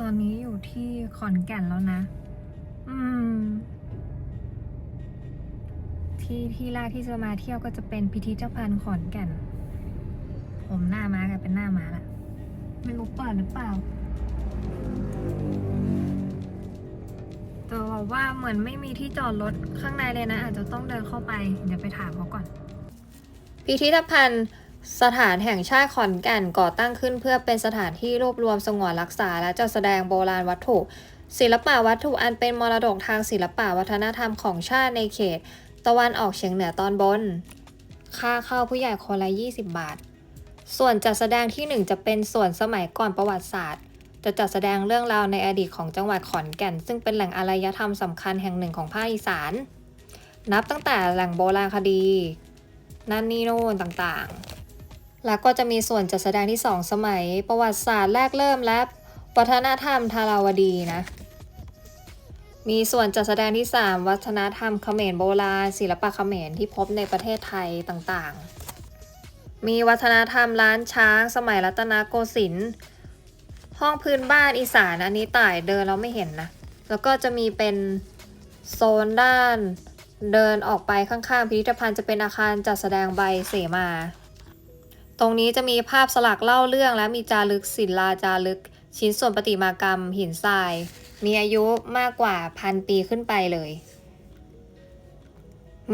ตอนนี้อยู่ที่ขอนแก่นแล้วนะ อืม ที่ที่แรกที่จะมาเที่ยวก็จะเป็นพิพิธภัณฑ์ขอนแก่น ผมหน้าม้ากลายเป็นหน้าม้าละไม่รู้เปิดหรือเปล่า แต่บอกว่าเหมือนไม่มีที่จอดรถข้างในเลยนะ อาจจะต้องเดินเข้าไป เดี๋ยวไปถามเขาก่อน พิพิธภัณฑ์ สถานแห่งชาติขอนแก่นก่อตั้งขึ้น เพื่อเป็นสถานที่รวบรวมสงวนรักษา และจัดแสดงโบราณวัตถุ ศิลปะวัตถุอันเป็นมรดกทางศิลปะวัฒนธรรมของชาติในเขต ตะวันออกเฉียงเหนือตอนบน ค่าเข้าผู้ใหญ่คนละ 20 บาท ส่วนจัดแสดงที่ 1 จะเป็นส่วนสมัยก่อนประวัติศาสตร์ จะจัดแสดงเรื่องราวในอดีตของจังหวัดขอนแก่น ซึ่งเป็นแหล่งอารยธรรมสำคัญแห่งหนึ่งของภาคอีสาน นับตั้งแต่แหล่งโบราณคดีนั่นนี่โน่นต่างๆ แล้วก็จะมีส่วนจัดแสดงที่ 2 สมัย ประวัติศาสตร์แรกเริ่มและวัฒนธรรมทาราวดีนะมีส่วนจัดแสดงที่ 3 วัฒนธรรมเขมรโบราณ ศิลปะเขมรที่พบในประเทศไทยต่างๆ มีวัฒนธรรมล้านช้าง สมัยรัตนโกสินทร์ห้องพื้นบ้านอีสานอันนี้ต่ายเดินเราไม่เห็นนะ แล้วก็จะมีเป็นโซนด้านเดินออกไปข้างๆ พิพิธภัณฑ์จะเป็นอาคารจัดแสดงใบเสมา ตรงนี้จะมีภาพสลักเล่าเรื่อง และมีจารึกศิลาจารึก ชิ้นส่วนประติมากรรมหินทราย มีอายุมากกว่าพันปีขึ้นไปเลย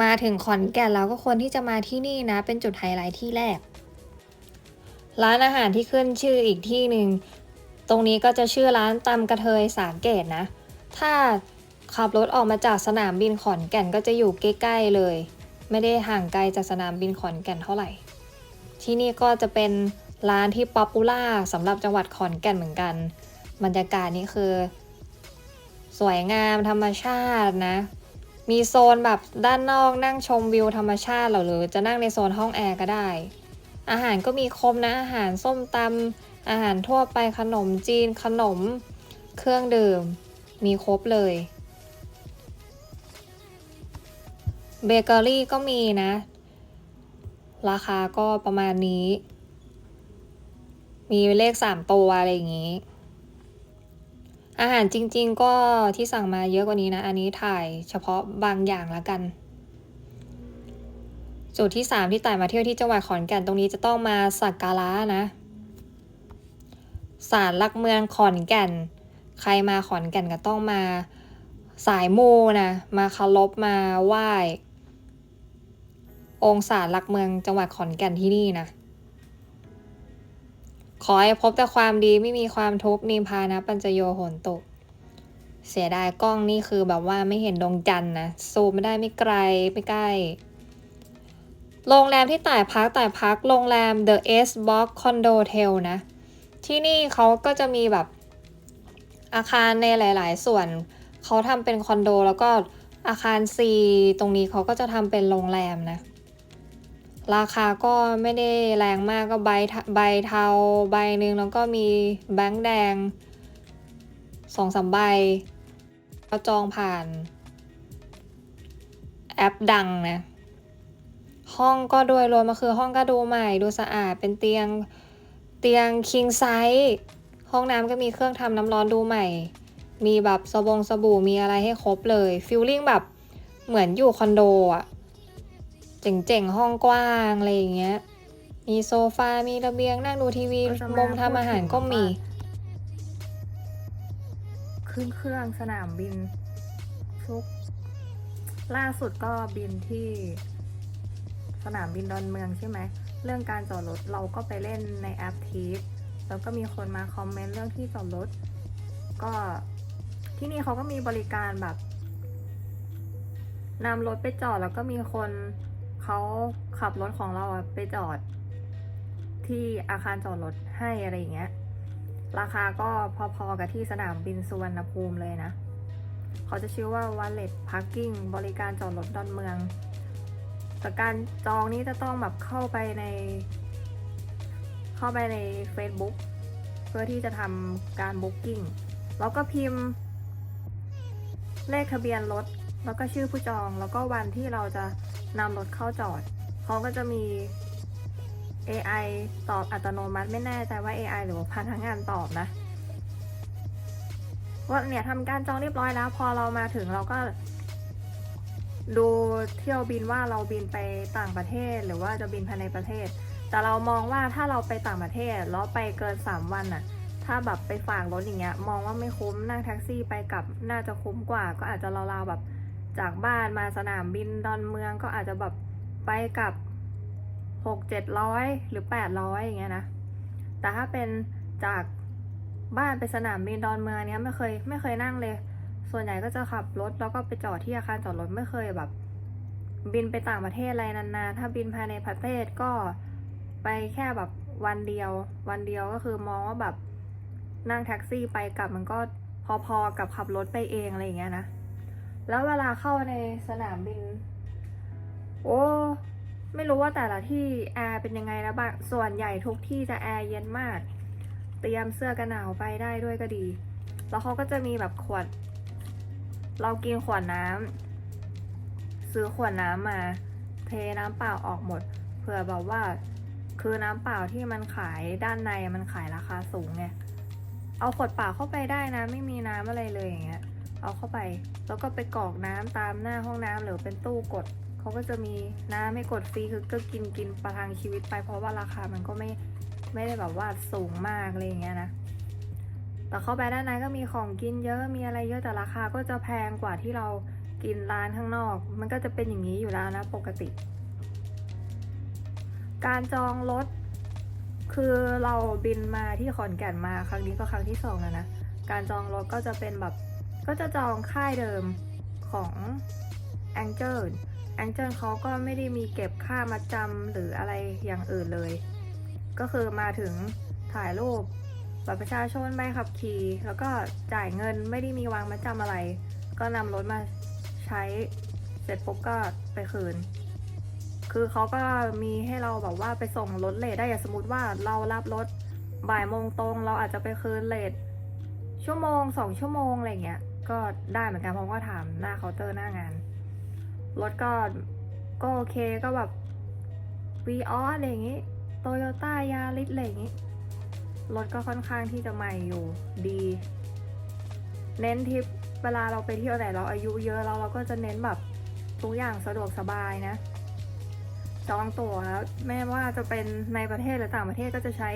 มาถึงขอนแก่นแล้วก็ควรที่จะมาที่นี่นะ เป็นจุดไฮไลท์ที่แรก ร้านอาหารที่ขึ้นชื่ออีกที่หนึ่งตรงนี้ก็จะชื่อร้านตำกระเทยสาเกตนะ ถ้าขับรถออกมาจากสนามบินขอนแก่นก็จะอยู่ใกล้ๆเลย ไม่ได้ห่างไกลจากสนามบินขอนแก่นเท่าไหร่ ที่นี่ก็จะเป็นร้านที่ป๊อปปูล่าสำหรับจังหวัดขอนแก่นเหมือนกัน บรรยากาศนี่คือ สวยงามธรรมชาตินะ มีโซนแบบด้านนอกนั่งชมวิวธรรมชาติหรือจะนั่งในโซนห้องแอร์ก็ได้ อาหารก็มีครบนะ อาหารส้มตำอาหารทั่วไปขนมจีนขนม เครื่องดื่ม มีครบเลยเบเกอรี่ก็มีนะ ราคาก็ประมาณนี้ มีเลขสามตัวอะไรอย่างนี้ อาหารจริง ๆ ก็ที่สั่งมาเยอะกว่านี้นะ อันนี้ถ่ายเฉพาะบางอย่างละกัน จุดที่3ที่ต่ายมาเที่ยวที่จังหวัดขอนแก่นตรงนี้จะต้องมาสักการะนะศาลหลักเมืองขอนแก่น ใครมาขอนแก่นก็ต้องมาสายมูนะ มาคารพมาไหว้ องศาลหลักเมืองจังหวัดขอนแก่นที่นี่นะ ขอให้พบแต่ความดีไม่มีความทุกข์นิพพานะปัญจโยโหนตุเสียดายกล้องนี่คือแบบว่าไม่เห็นดวงจันทร์นะซูมไม่ได้ไม่ไกลไม่ใกล้โรงแรมที่ต่ายพักต่ายพักโรงแรม The S Box Condo Hotel นะ ที่นี่เขาก็จะมีแบบอาคารในหลาย ๆ ส่วนเขาทำเป็นคอนโด แล้วก็อาคาร C ตรงนี้เขาก็จะทำเป็นโรงแรมนะ ราคาก็ไม่ได้แรงมากก็ใบใบเทาใบหนึ่งแล้วก็มีแบงค์แดงสองสามใบก็จองผ่านแอปดังนะ ห้องก็โดยรวมมาคือห้องก็ดูใหม่ดูสะอาดเป็นเตียงเตียง king size ห้องน้ำก็มีเครื่องทำน้ำร้อนดูใหม่ มีแบบสบงสบู่มีอะไรให้ครบเลยฟิลลิ่งแบบเหมือนอยู่คอนโดอะ เจ๋งๆ ห้องกว้างอะไรอย่างเงี้ย มีโซฟา มีระเบียง นั่งดูทีวีก็จะมามุมทำอาหารก็มี ขึ้นเครื่องสนามบินทุก ล่าสุดก็บินที่สนามบินดอนเมืองใช่ไหม เรื่องการจอดรถเราก็ไปเล่นในแอปทีสแล้วก็มีคนมาคอมเมนต์เรื่องที่จอดรถ ก็ที่นี่เขาก็มีบริการแบบนำรถไปจอดแล้วก็มีคน เขาขับรถของเราไปจอดที่อาคารจอดรถให้อะไรอย่างเงี้ย ราคาก็พอๆกับที่สนามบินสุวรรณภูมิเลยนะ เขาจะชื่อว่า Wallet Parking บริการจอดรถดอนเมือง แต่การจองนี้จะต้องแบบเข้าไปใน เข้าไปใน Facebook เพื่อที่จะทำการ Booking แล้วก็พิมพ์ เลขทะเบียนรถ แล้วก็ชื่อผู้จอง แล้วก็วันที่เราจะ นำรถเข้าจอดเขาก็จะมี AI ตอบอัตโนมัติไม่แน่ใจว่า AI หรือว่าพนักงานตอบนะว่าเนี่ยทำการจองเรียบร้อยแล้ว พอเรามาถึงเราก็ ดูเที่ยวบินว่าเราบินไปต่างประเทศ หรือว่าจะบินภายในประเทศ แต่เรามองว่าถ้าเราไปต่างประเทศแล้วไปเกินสามวันน่ะถ้าแบบไปฝากรถอย่างเงี้ย มองว่าไม่คุ้มนั่งแท็กซี่ไปกลับน่าจะคุ้มกว่า ก็อาจจะราวๆแบบ จากบ้านมาสนามบินดอนเมืองก็อาจจะแบบไปกับหกเจ็ดร้อยหรือแปดร้อยอย่างเงี้ยนะ แต่ถ้าเป็นจากบ้านไปสนามบินดอนเมืองเนี้ยไม่เคยไม่เคยนั่งเลย ส่วนใหญ่ก็จะขับรถแล้วก็ไปจอดที่อาคารจอดรถไม่เคยแบบ บินไปต่างประเทศอะไรนานๆ ถ้าบินภายในประเทศก็ไปแค่แบบวันเดียว วันเดียวก็คือมองว่าแบบนั่งแท็กซี่ไปกลับมันก็พอๆกับขับรถไปเองอะไรอย่างเงี้ยนะ แล้วเวลาเข้าในสนามบิน โอ้ไม่รู้ว่าแต่ละที่แอร์เป็นยังไงนะบางส่วนใหญ่ทุกที่จะแอร์เย็นมาก เตรียมเสื้อกันหนาวไปได้ด้วยก็ดี แล้วเขาก็จะมีแบบขวด เรากินขวดน้ำซื้อขวดน้ำมา เทน้ำเปล่าออกหมดเผื่อแบบว่า คือน้ำเปล่าที่มันขายด้านในมันขายราคาสูงไงเอาขวดเปล่าเข้าไปได้นะ ไม่มีน้ำอะไรเลยอย่างเงี้ย เอาเข้าไป แล้วก็ไปกรอกน้ำตามหน้าห้องน้ำหรือเป็นตู้กดเขาก็จะมีน้ำให้กดฟรีคือก็กินกินประทังชีวิตไป เพราะว่าราคามันก็ไม่ไม่ได้แบบว่าสูงมากอะไรอย่างเงี้ยนะแต่เข้าไปด้านในก็มีของกินเยอะมีอะไรเยอะแต่ราคาก็จะแพงกว่าที่เรากินร้านข้างนอก มันก็จะเป็นอย่างนี้อยู่แล้วนะปกติ การจองรถคือเราบินมาที่ขอนแก่นมาครั้งนี้ก็ครั้งที่สองแล้วนะ การจองรถก็จะเป็นแบบ ก็จะจองค่ายเดิมของ a n g e l a n g e l เขาก็ไม่ได้มีเก็บค่ามาจำหรืออะไรอย่างอื่นเลย ก็คือมาถึงถ่ายรูปบัตรประชาชนใบขับขี่แล้วก็จ่ายเงินไม่ได้มีวางมาจำอะไร ก็นำรถมาใช้เสร็จปุ๊บก็ไปคืน คือเขาก็มีให้เราแบบว่าไปส่งรถเลทได้อย่างสมมติว่าเรารับรถบ่ายโมงตรง เราอาจจะไปคืนเลทชั่วโมงสองชั่วโมงอะไรเงี้ย ก็ได้เหมือนกันเพราะว่าถามหน้าเคาน์เตอร์หน้างาน รถก็ก็โอเคก็แบบวีออสอะไรอย่างงี้โตโยต้ายาริสอะไรอย่างงี้ รถก็ค่อนข้างที่จะใหม่อยู่ดี เน้นทิปเวลาเราไปเที่ยวไหนเราอายุเยอะแล้วเราก็จะเน้นแบบทุกอย่างสะดวกสบายนะ จองตั๋วแล้วไม่ว่าจะเป็นในประเทศหรือต่างประเทศก็จะใช้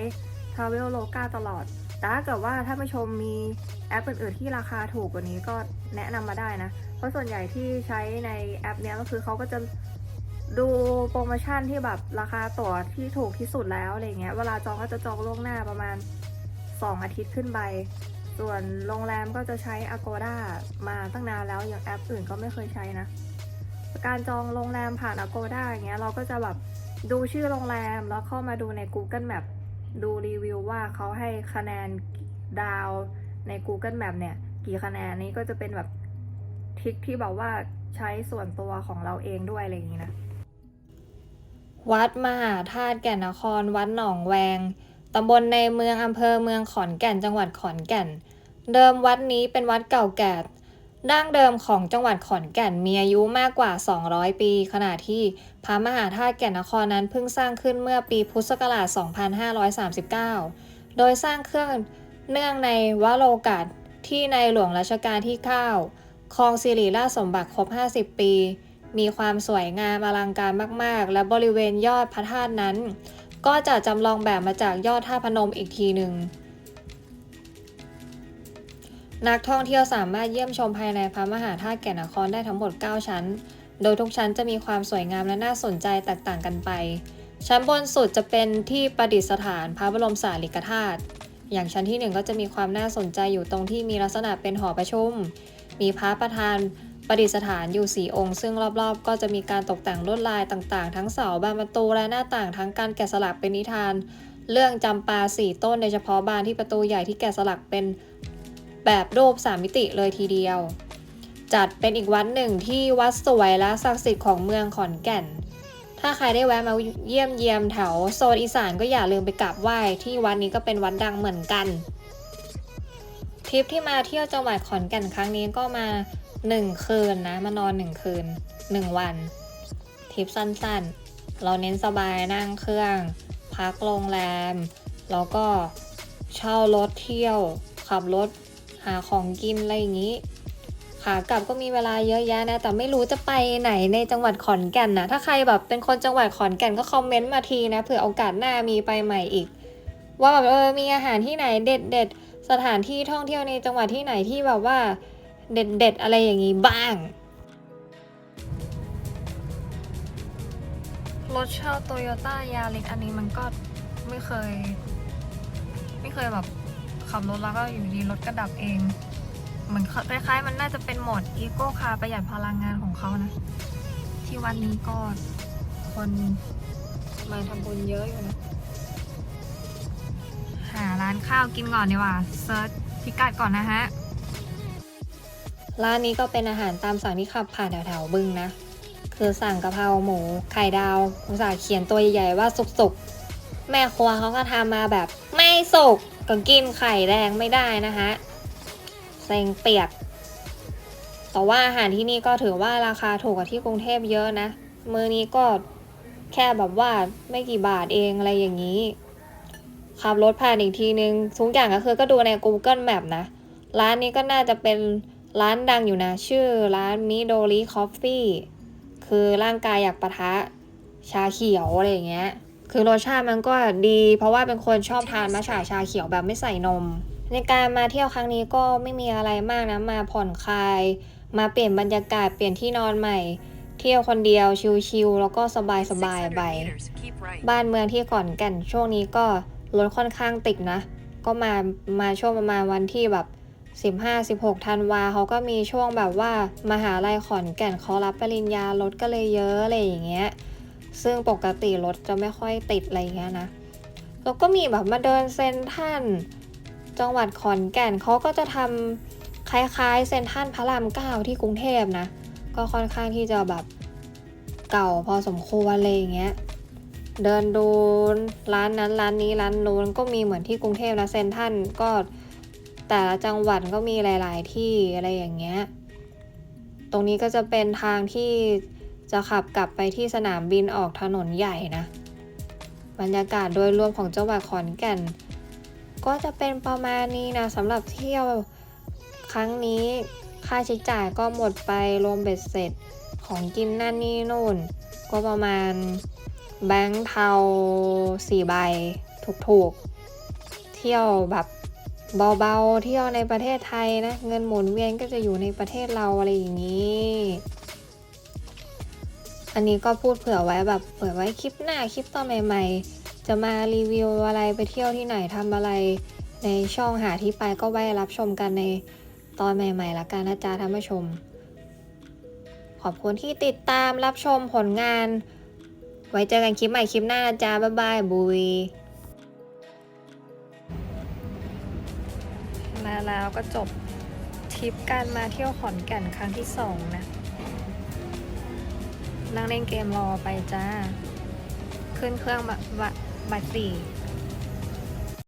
Travel Loga ตลอด แต่ถ้าเกิดว่าถ้าผู้ชมมีแอปอื่นๆที่ราคาถูกกว่านี้ก็แนะนำมาได้นะ เพราะส่วนใหญ่ที่ใช้ในแอปเนี้ยก็คือเขาก็จะดูโปรโมชั่นที่แบบราคาตั๋วที่ถูกที่สุดแล้วอะไรเงี้ย เวลาจองก็จะจองล่วงหน้าประมาณ 2 อาทิตย์ขึ้นไป ส่วนโรงแรมก็จะใช้ Agoda มาตั้งนานแล้ว อย่างแอปอื่นก็ไม่เคยใช้นะ การจองโรงแรมผ่าน Agoda อย่างเงี้ยเราก็จะแบบดูชื่อโรงแรมแล้วเข้ามาดูใน Google Map ดูรีวิวว่าเขาให้คะแนนดาวใน Google Map เนี่ย กี่คะแนนนี้ก็จะเป็นแบบทริคที่แบบว่าใช้ส่วนตัวของเราเองด้วยอะไรอย่างนี้นะ วัดมหาธาตุแก่นนคร วัดหนองแวงตำบลในเมืองอำเภอเมืองขอนแก่นจังหวัดขอนแก่น เดิมวัดนี้เป็นวัดเก่าแก่ ดั้งเดิมของจังหวัดขอนแก่นมีอายุมากกว่า 200 ปี ขณะที่พระมหาธาตุแก่นนครนั้นเพิ่งสร้างขึ้นเมื่อปีพุทธศักราช 2539 โดยสร้างเครื่องเนื่องในวโรกาสที่ในหลวงรัชกาลที่ 9ครองสิริราชสมบัติครบ 50 ปี มีความสวยงามอลังการมาก ๆ และบริเวณยอดพระธาตุนั้น ก็จะจำลองแบบมาจากยอดท่าพนมอีกทีหนึ่ง นักท่องเที่ยวสามารถเยี่ยมชมภายในพระมหาธาตุแก่นนครได้ทั้งหมด 9 ชั้น โดยทุกชั้นจะมีความสวยงามและน่าสนใจแตกต่างกันไป ชั้นบนสุดจะเป็นที่ประดิษฐานพระบรมสารีริกธาตุ อย่างชั้นที่หนึ่งก็จะมีความน่าสนใจอยู่ตรงที่มีลักษณะเป็นหอประชุม มีพระประธานประดิษฐานอยู่ 4 องค์ ซึ่งรอบๆ ก็จะมีการตกแต่งลวดลายต่างๆ ทั้งเสาบานประตูและหน้าต่างทั้งการแกะสลักเป็นนิทาน เรื่องจำปาสี่ต้นโดยเฉพาะบานที่ประตูใหญ่ที่แกะสลักเป็น แบบรูปสามมิติเลยทีเดียว จัดเป็นอีกวัดหนึ่งที่วัดสวยและศักดิ์สิทธิ์ของเมืองขอนแก่น ถ้าใครได้แวะมาเยี่ยมเยียมแถวโซนอีสานก็อย่าลืมไปกราบไหว้ที่วัดนี้ก็เป็นวัดดังเหมือนกันทริปที่มาเที่ยวจังหวัดขอนแก่นครั้งนี้ก็มา 1 คืนนะมานอน 1 คืน 1 วันทริปสั้นๆ เราเน้นสบายนั่งเครื่อง พักโรงแรม แล้วก็เช่ารถเที่ยว ขับรถ หาของกินอะไรอย่างนี้ขากลับก็มีเวลาเยอะแยะนะ แต่ไม่รู้จะไปไหนในจังหวัดขอนแก่นนะถ้าใครแบบเป็นคนจังหวัดขอนแก่นก็คอมเมนต์มาทีนะเผื่อโอกาสหน้ามีไปใหม่อีก ว่าแบบเออมีอาหารที่ไหนเด็ดเด็ดสถานที่ท่องเที่ยวในจังหวัดที่ไหนที่แบบว่าเด็ดเด็ดอะไรอย่างนี้บ้างรถเช่าโตโยต้ายาริสอันนี้มันก็ไม่เคย ไม่เคยแบบ ขับรถแล้วก็อยู่ดีรถก็ดับเอง เหมือนคล้ายๆ มันน่าจะเป็นโหมดอีโก้คาประหยัดพลังงานของเขานะ ที่วันนี้ก็คนมาทำบุญเยอะอยู่นะ หาร้านข้าวกินก่อนดีกว่าเซิร์ชพิกัดก่อนนะฮะ ร้านนี้ก็เป็นอาหารตามสั่งที่ขับผ่านแถวๆบึงนะ คือสั่งกะเพราหมู ไข่ดาวอุตส่าห์เขียนตัวใหญ่ๆว่าสุกๆ แม่ครัวเขาก็ทำมาแบบไม่สุก ก็กินไข่แดงไม่ได้นะคะเซ็งเปียก แต่ว่าอาหารที่นี่ก็ถือว่าราคาถูกกว่าที่กรุงเทพเยอะนะ มือนี้ก็แค่แบบว่าไม่กี่บาทเองอะไรอย่างนี้ ขับรถผ่านอีกทีนึงทุกอย่างก็คือก็ดูใน Google Map นะ ร้านนี้ก็น่าจะเป็นร้านดังอยู่นะ ชื่อร้านมิโดริคอฟฟี่คือร่างกายอยากปะทะชาเขียวอะไรอย่างเงี้ย คือรสชาติมันก็ดี เพราะว่าเป็นคนชอบทานมัชฉาชาเขียวแบบไม่ใส่นม ในการมาเที่ยวครั้งนี้ก็ไม่มีอะไรมากนะ มาผ่อนคลาย มาเปลี่ยนบรรยากาศเปลี่ยนที่นอนใหม่ เที่ยวคนเดียวชิลๆแล้วก็สบายๆไปบ้านเมืองที่ก่อนแก่นช่วงนี้ก็รถค่อนข้างติดนะ ก็มามาช่วงประมาณวันที่แบบ15-16ธันวาเขาก็มีช่วงแบบว่า มหาลัยขอนแก่นเขารับปริญญารถก็เลยเยอะอะไรอย่างเงี้ย ซึ่งปกติรถจะไม่ค่อยติดอะไรเงี้ยนะแล้วก็มีแบบมาเดินเซนทันจังหวัดขอนแก่นเขาก็จะทำคล้ายๆเซนทันพระรามเก้าที่กรุงเทพนะ ก็ค่อนข้างที่จะแบบเก่าพอสมควรอะไรอย่างเงี้ยเดินดูร้านนั้นร้านนี้ร้านนู้นก็มีเหมือนที่กรุงเทพนะเซนทันก็แต่ละจังหวัดก็มีหลาย ๆ ที่อะไรอย่างเงี้ย ตรงนี้ก็จะเป็นทางที่ จะขับกลับไปที่สนามบินออกถนนใหญ่นะ บรรยากาศโดยรวมของจังหวัดขอนแก่น ก็จะเป็นประมาณนี้นะสำหรับเที่ยวครั้งนี้ค่าใช้จ่ายก็หมดไปรวมเบ็ดเสร็จของกินนั่นนี่นู่น ก็ประมาณแบงค์เทาสี่ใบถูกๆ เที่ยวแบบเบาๆ เที่ยวในประเทศไทยนะ เงินหมุนเวียนก็จะอยู่ในประเทศเราอะไรอย่างนี้ อันนี้ก็พูดเผื่อไว้แบบเผื่อไว้คลิปหน้าคลิปต่อใหม่ ๆ จะมารีวิวอะไรไปเที่ยวที่ไหนทำอะไรในช่องหาที่ไปก็ไว้รับชมกันในตอนใหม่ๆละกันนะจ๊ะท่านผู้ชม ขอบคุณที่ติดตามรับชมผลงาน ไว้เจอกันคลิปใหม่คลิปหน้านะจ๊ะบ๊ายบายบุยมาแล้วก็จบทริปการมาเที่ยวขอนแก่นครั้งที่สองนะ นั่งเล่นเกมรอไปจ้า ขึ้นเครื่องบัตรสี่